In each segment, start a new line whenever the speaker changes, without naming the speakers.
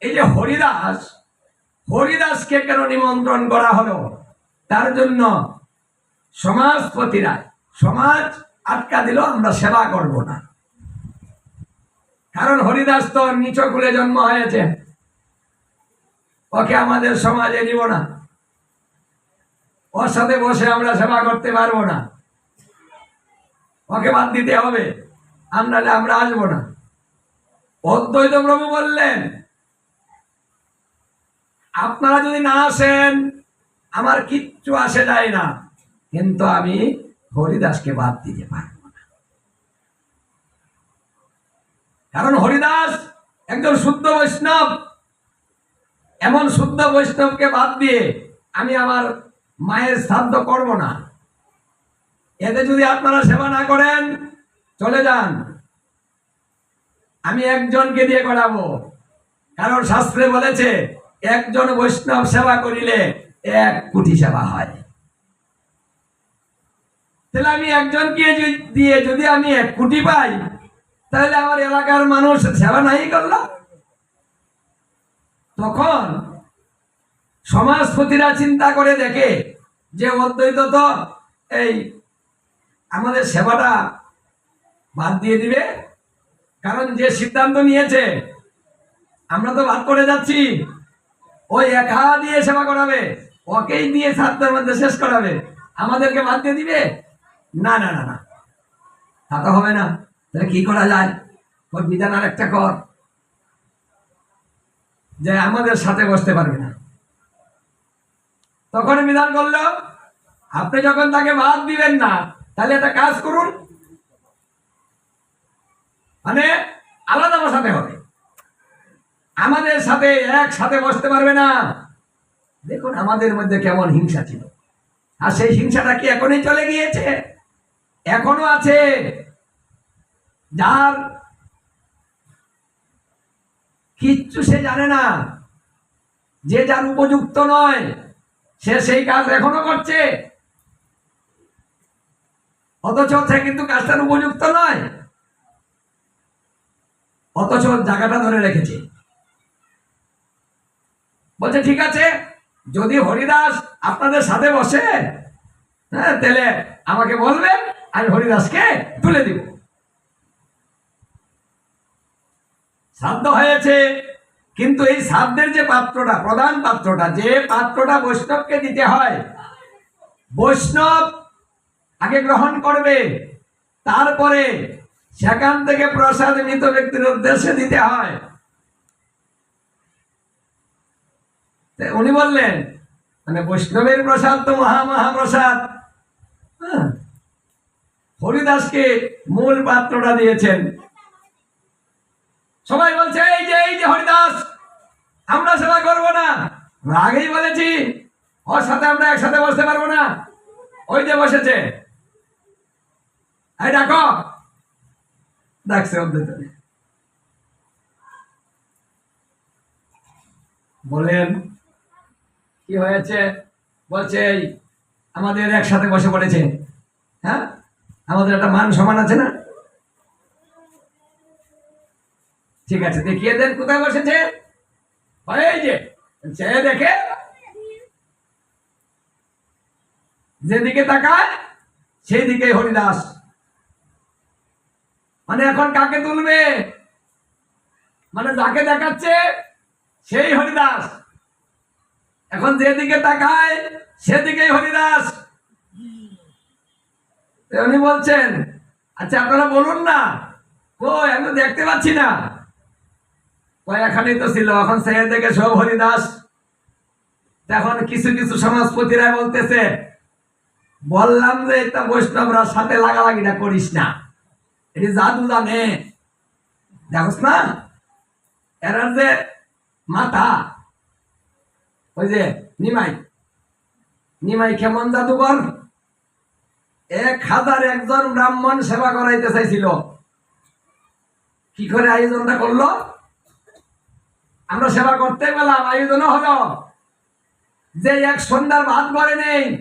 এই যে হরিদাস, হরিদাসকে কেন নিমন্ত্রণ করা হলো? তার জন্য সমাজপতিরা, সমাজ আটকা দিল, আমরা সেবা করব না। কারণ হরিদাস তো নিচ কুলে জন্ম হয়েছে। ওকে আমাদের সমাজে নিব না। ওর সাথে বসে আমরা সেবা করতে পারব না। ওকে বাদ দিতে হবে। আমরা আমরা আসব না। অদ্বৈত প্রভু বললেন আপনারা যদি না আসেন, আমার কিচ্ছু আসে যায় না। কিন্তু আমি হরিদাসকে বাদ দিতে পারব না। কারণ হরিদাস একজন শুদ্ধ বৈষ্ণব। এমন শুদ্ধ বৈষ্ণবকে বাদ দিয়ে আমি আমার মায়ের শ্রাদ্ধ করব না। এতে যদি আপনারা সেবা না করেন, চলে যান। আমি একজনকে দিয়ে করাবো। কারণ শাস্ত্রে বলেছে একজন বৈষ্ণব সেবা করিলে এক কোটি সেবা হয়। তাহলে আমি একজনকে দিয়ে যদি আমি এক কোটি পাই, তাহলে আমার এলাকার মানুষ সেবা নাই করল? তখন সমাজপতিরা চিন্তা করে দেখে যে অদ্বৈত তো এই আমাদের সেবাটা বাদ দিয়ে দিবে। কারণ যে সিদ্ধান্ত নিয়েছে, আমরা তো বাদ করে যাচ্ছি। ওই একা দিয়ে সেবা করাবে, ওকেই দিয়ে সাতটার মধ্যে শেষ করাবে। আমাদেরকে বাদ দিয়ে দিবে? না না না না। তা তো হবে না। তাহলে কি করা যায়? ওর বিধান আর একটা কর। যে আমাদের সাথে বসতে পারবে না। তখন বিধান করল, আপনি যখন তাকে বাদ দিবেন না, তাহলে একটা কাজ করুন। মানে আলাদা বসাতে হবে। আমাদের সাথে একসাথে বসতে পারবে না। দেখুন, আমাদের মধ্যে কেমন হিংসা ছিল। আর সেই হিংসাটা কি এখনই চলে গিয়েছে? এখনও আছে। যার কিচ্ছু সে জানে না। যে যার উপযুক্ত নয়, সে সেই কাজ এখনও করছে। অথচ সে কিন্তু কাজটার উপযুক্ত নয়। অথচ জায়গাটা ধরে রেখেছে। বলছে, ঠিক আছে, যদি হরিদাস আপনাদের সাথে বসে হ্যাঁ তাহলে আমাকে বলবেন আমি হরিদাসকে তুলে দিব। শ্রাদ্ধ হয়েছে, কিন্তু এই শ্রাদ্ধের যে পাত্রটা, প্রধান পাত্রটা, যে পাত্রটা বৈষ্ণবকে দিতে হয়, বৈষ্ণব আগে গ্রহণ করবে, তারপরে সেখান থেকে প্রসাদ মৃত ব্যক্তির উদ্দেশ্যে দিতে হয় তা উনি বললেন মানে বৈষ্ণবের প্রসাদ তো মহা মহাপ্রসাদ। হ্যাঁ। হরিদাসকে মূল পাত্রটা দিয়েছেন। সবাই বলছে, এই যে এই যে হরিদাস, আমরা সেবা করব না। আমরা আগেই বলেছি, ওর সাথে আমরা একসাথে বসতে পারব না। ওই যে বসেছে। এই ডাকো। ডাকছে অদ্বৈত বলেন কি হয়েছে? বলছে আমাদের একসাথে বসে পড়েছে। হ্যাঁ? আমাদের একটা মান সমান আছে না? ঠিক আছে, দেখিয়ে দেন কোথায় বসেছে। দেখে। যেদিকে তাকায় সেই দিকে হরিদাস। মানে এখন কাকে তুলবে? মানে যাকে দেখাচ্ছে, সেই হরিদাস। এখন যেদিকে তাকায়, সেদিকেই হরিদাস। উনি বলছেন আচ্ছা আপনারা বলুন না। কই, আমি দেখতে পাচ্ছি না। কই এখানেই তো ছিল। এখন সে দেখে সব হরিদাস। এখন কিছু কিছু সমাজপতিরা বলতেছে, বললাম যে এটা বৈষ্ণবরা সাথে লাগালাগিটা করিস না। এটি জাদু জানে। দেখোস না? এরা যে মাথা ওই যে, নিমাই। নিমাই কেমন জাদুকর? এক হাজার একজন ব্রাহ্মণ সেবা করাইতে চাইছিল। কি করে আয়োজনটা করল? আমরা সেবা করতে পেলাম আয়োজনও হলো। যে এক সন্ধ্যার ভাত করে নেই,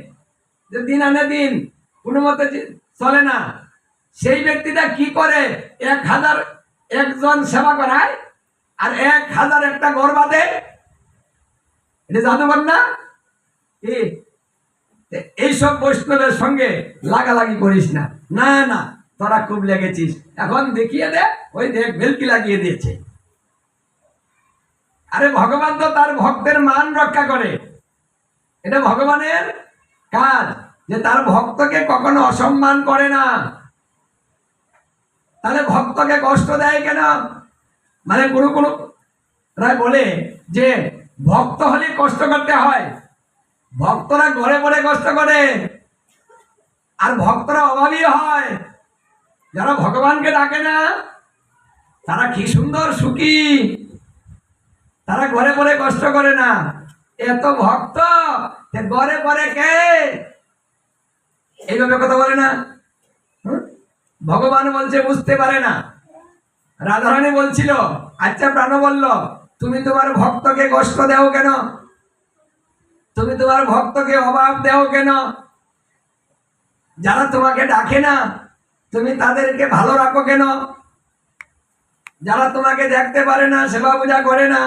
যে দিন আনে দিন, কোনো মতে চলে না, সেই ব্যক্তিটা কি করে এক হাজার একজন সেবা করায় আর এক হাজার একটা গড় বাঁধে? এটা জাদুঘর না? এইসব বৈষ্ণবের সঙ্গে লাগালাগি করিস না। না না, তোরা খুব লেগেছিস। এখন দেখিয়ে দে, ওই দেখ, ভেলকি লাগিয়ে দিয়েছে। আরে ভগবান তো তার ভক্তের মান রক্ষা করে। এটা ভগবানের কাজ, যে তার ভক্তকে কখনো অসম্মান করে না। তাহলে ভক্তকে কষ্ট দেয় কেন? মানে কোনো কোনো রায় বলে যে ভক্ত হলে কষ্ট করতে হয়। ভক্তরা ঘরে ঘরে কষ্ট করে। আর ভক্তরা অভাবী হয়। যারা ভগবানকে ডাকে না, তারা কি সুন্দর সুখী। তারা ঘরে ঘরে কষ্ট করে না। এত ভক্ত ঘরে ঘরে কে? এইভাবে কথা বলে না? ভগবান বলছে, বুঝতে পারে না। রাধারানী বলছিল আচ্ছা প্রাণ বলল তুমি তোমার ভক্তকে কষ্ট দেও কেন? তুমি তোমার ভক্তকে অভাব দেও কেন? যারা তোমাকে ডাকে না, তুমি তাদেরকে ভালো রাখো কেন? যারা তোমাকে দেখতে পারে না, সেবা পূজা করে না,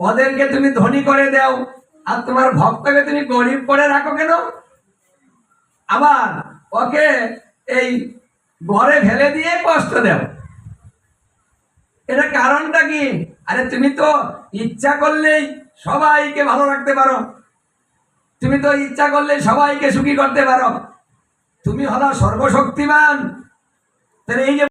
ওদেরকে তুমি ধনী করে দাও, আর তোমার ভক্তকে তুমি গরিব করে রাখো কেন? আবার ওকে এই ঘরে ফেলে দিয়ে কষ্ট দাও। এটা কারণটা কি? আরে তুমি তো ইচ্ছা করলেই সবাইকে ভালো রাখতে পারো। তুমি তো ইচ্ছা করলে সবাইকে সুখী করতে পারো। তুমি হলো সর্বশক্তিমান। তাহলে এই যে